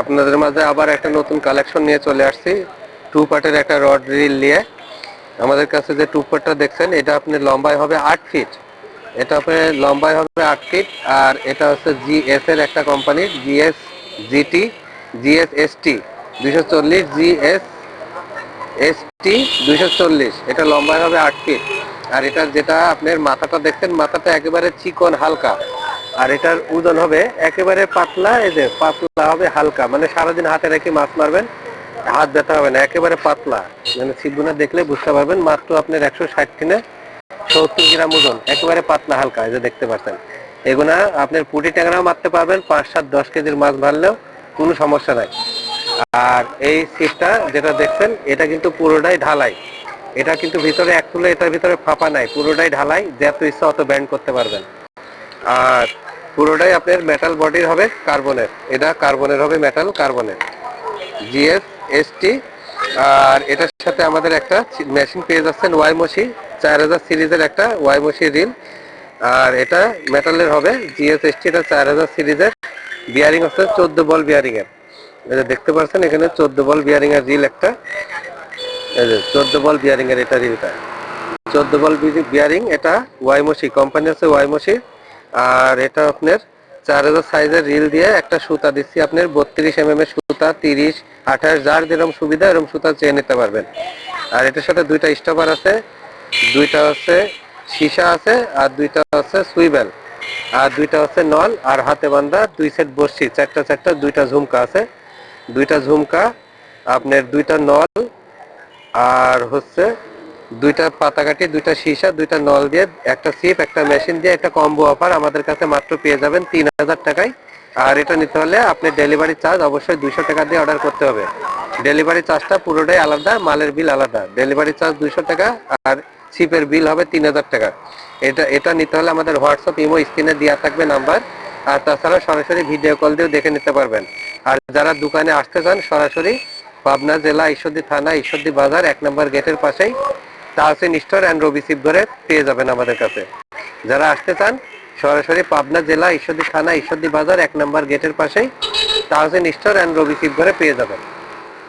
আপনাদের মাঝে আবার একটা নতুন কালেকশন নিয়ে চলে আসছি। টু পার্টের একটা রড রিল নিয়ে। আমাদের কাছে যে টু পার্টটা দেখছেন, এটা আপনি লম্বায় হবে আট ফিট এটা আপনি লম্বায় হবে আট ফিট আর এটা হচ্ছে জিএস এর একটা কোম্পানির জিএস জিটি জিএস এসটি দুইশো চল্লিশ জিএস এসটি দুইশো চল্লিশ। এটা লম্বায় হবে আট ফিট আর এটা যেটা আপনার মাথাটা দেখছেন, মাথাটা একেবারে চিকন, হালকা। আর এটার ওজন হবে একেবারে পাতলা, এই যে পাতলা হবে হালকা মানে সারাদিন হাতে রেখে মাছ মারবেন, হাত ব্যথা হবে না, একেবারে পাতলা। মানে ছিপগুনা দেখলে বুঝতে পারবেন, মাত্র আপনার একশো ষাট কিনে সত্তর গ্রাম ওজন, একেবারে পাতলা হালকা, এই যে দেখতে পাচ্ছেন। এগুলা আপনার পুটি ট্যাংরাও মারতে পারবেন, পাঁচ সাত দশ কেজির মাছ মারলেও কোনো সমস্যা নাই। আর এই সিটটা যেটা দেখছেন, এটা কিন্তু পুরোটাই ঢালাই। এটা কিন্তু ভিতরে এক তুলে এটার ভিতরে ফাঁপা নাই, পুরোটাই ঢালাই যে যত ইচ্ছা অত ব্যান্ড করতে পারবেন। আর পুরোটাই আপনার মেটাল বডির হবে কার্বনের এটা কার্বনের হবে মেটাল কার্বনের জিএস এসটি আর এটার সাথে আমাদের একটা মেশিন পেয়ে যাচ্ছেন ওয়াই মসি চার হাজার সিরিজের একটা ওয়াই মসি রিল আর এটা মেটালের হবে জিএস এসটি এটা চার হাজার সিরিজের। বিয়ারিং হচ্ছে চোদ্দ বল বিয়ারিং এর। যে দেখতে পাচ্ছেন, এখানে চোদ্দ বল বিয়ারিং এর রিল একটা। চোদ্দ বল বিয়ারিং এর এটা রিলটা চোদ্দ বল বিয়ারিং এটা ওয়াই ওয়াইমসি কোম্পানি আছে ওয়াইমসি আর এটা আপনার চার হাজার সাইজের রিল দিয়ে একটা সুতা দিচ্ছি আপনার বত্রিশ এম এম এর সুতা, তিরিশ, আঠাশ, যার যেরকম সুবিধা এরকম সুতা চেয়ে নিতে পারবেন। আর এটার সাথে দুইটা স্টপার আছে, দুইটা হচ্ছে সীসা আছে আর দুইটা হচ্ছে সুইবেল আর দুইটা হচ্ছে নল আর হাতে বান্ধা দুই সেট বসছি চারটা চারটা, দুইটা ঝুমকা আছে। দুইটা ঝুমকা, আপনার দুইটা নল আর হচ্ছে দুইটা পাতা কাটি দুইটা সীসা, দুইটা নল দিয়ে, একটা সিপ, একটা মেশিন দিয়ে, একটা কম্বো অফার আমাদের কাছে মাত্র পেয়ে যাবেন তিন হাজার টাকায়। আর এটা নিতে হলে আপনি ডেলিভারি চার্জ অবশ্যই দুইশো টাকা দিয়ে অর্ডার করতে হবে। ডেলিভারি চার্জটা পুরোটাই আলাদা, মালের বিল আলাদা। ডেলিভারি চার্জ দুইশো টাকা আর সিপের বিল হবে তিন হাজার টাকা। এটা এটা নিতে হলে আমাদের হোয়াটসঅ্যাপ ইমো স্ক্রিনে দেওয়া থাকবে নাম্বার আর তাছাড়া সরাসরি ভিডিও কল দিয়েও দেখে নিতে পারবেন। আর যারা দোকানে আসতে চান, সরাসরি পাবনা জেলা ঈশ্বরদী থানা ঈশ্বরদী বাজার এক নম্বর গেটের পাশেই। তাহসিন স্টোর অ্যান্ড রবি শিব ঘরে পেয়ে যাবেন আমাদের কাছে। যারা আসতে চান, সরাসরি পাবনা জেলা ঈশ্বরদী থানা ঈশ্বরদী বাজার এক নম্বর গেটের পাশেই তাহসিন স্টোর অ্যান্ড রবি শিব ঘরে পেয়ে যাবেন।